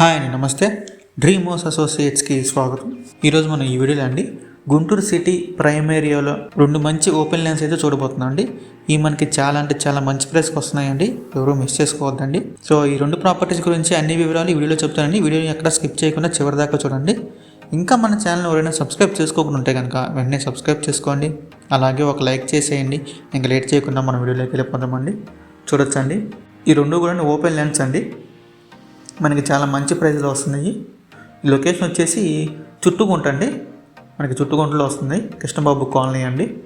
Hi అండి నమస్తే. Dream house అసోసియేట్స్కి స్వాగతం. ఈరోజు మనం ఈ వీడియోలో అండి గుంటూరు సిటీ ప్రైమ్ ఏరియాలో రెండు మంచి ఓపెన్ ల్యాండ్స్ అయితే చూడబోతున్నాం అండి. ఈ మనకి చాలా అంటే చాలా మంచి ప్రైస్కి వస్తున్నాయండి. ఎవరు మిస్ చేసుకోవద్దండి. సో ఈ రెండు ప్రాపర్టీస్ గురించి అన్ని వివరాలు ఈ వీడియోలో చెప్తానండి. వీడియోని ఎక్కడ స్కిప్ చేయకుండా చివరి దాకా చూడండి. ఇంకా మన ఛానల్ ఎవరైనా సబ్స్క్రైబ్ చేసుకోకుండా ఉంటే కనుక వెంటనే సబ్స్క్రైబ్ చేసుకోండి. అలాగే ఒక లైక్ చేసేయండి. ఇంకా లేట్ చేయకుండా మన వీడియోలోకి వెళ్ళిపోదామండి. చూడొచ్చండి ఈ రెండు కూడా ఓపెన్ ల్యాండ్స్ అండి. మనకి చాలా మంచి ప్రైస్లో వస్తున్నాయి. లొకేషన్ వచ్చేసి చుట్టుగుంట అండి. మనకి చుట్టుగుంటలో వస్తుంది. కృష్ణబాబు కాలనీ అండి.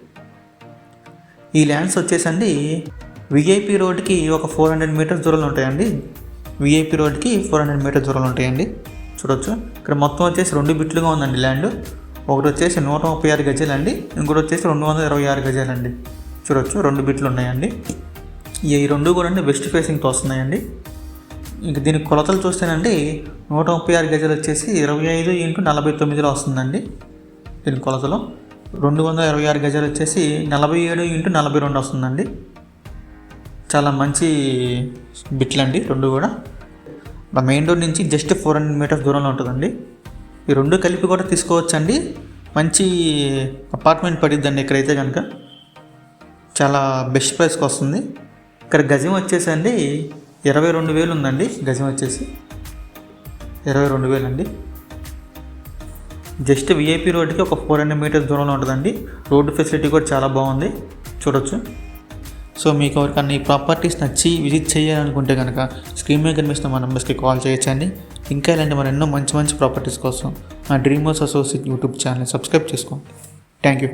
ఈ ల్యాండ్స్ వచ్చేసండి. విఐపి రోడ్కి ఒక ఫోర్ హండ్రెడ్ మీటర్స్ దూరంలో ఉంటాయండి. విఐపి రోడ్కి ఫోర్ హండ్రెడ్ మీటర్స్ దూరంలో ఉంటాయండి. చూడొచ్చు. ఇక్కడ మొత్తం వచ్చేసి రెండు బిట్లుగా ఉందండి ల్యాండ్. ఒకటి వచ్చేసి నూట ముప్పై ఆరు గజాలండి. ఇంకోటి వచ్చేసి రెండు వందల ఇరవై ఆరు గజాలండి. చూడొచ్చు. రెండు బిట్లు ఉన్నాయండి. ఈ రెండు కూడా అండి వెస్ట్ ఫేసింగ్తో వస్తున్నాయండి. ఇంక దీని కొలతలు చూస్తేనండి నూట ముప్పై ఆరు గజాలు వచ్చేసి ఇరవై ఐదు ఇంటూ నలభై తొమ్మిదిలో వస్తుందండి దీని కొలతలు. రెండు వందల ఇరవై ఆరు గజాలు వచ్చేసి నలభై ఏడు ఇంటూ నలభై రెండు వస్తుందండి. చాలా మంచి బిట్లండి రెండు కూడా. మెయిన్ రోడ్ నుంచి జస్ట్ ఫోర్ హండ్రెడ్ మీటర్స్ దూరంలో ఉంటుందండి. ఈ రెండు కలిపి కూడా తీసుకోవచ్చండి. మంచి అపార్ట్మెంట్ పడిద్దండి ఇక్కడైతే కనుక. చాలా బెస్ట్ ప్రైస్కి వస్తుంది. ఇక్కడ గజం వచ్చేసండి ఇరవై రెండు వేలు ఉందండి. గజం వచ్చేసి ఇరవై రెండు వేలు అండి జస్ట్ విఐపి రోడ్కి ఒక ఫోర్ హండ్రెడ్ మీటర్స్ దూరంలో ఉంటుందండి. రోడ్డు ఫెసిలిటీ కూడా చాలా బాగుంది. చూడొచ్చు. సో మీకు ఎవరికన్నా ఈ ప్రాపర్టీస్ నచ్చి విజిట్ చేయాలనుకుంటే కనుక స్క్రీన్ మీద కనిపిస్తున్న మా నెంబర్స్కి కాల్ చేయొచ్చండి. ఇంకా ఇలాంటి మరి ఎన్నో మంచి మంచి ప్రాపర్టీస్ కోసం మా Dream Associate YouTube channel subscribe చేసుకోండి. Thank you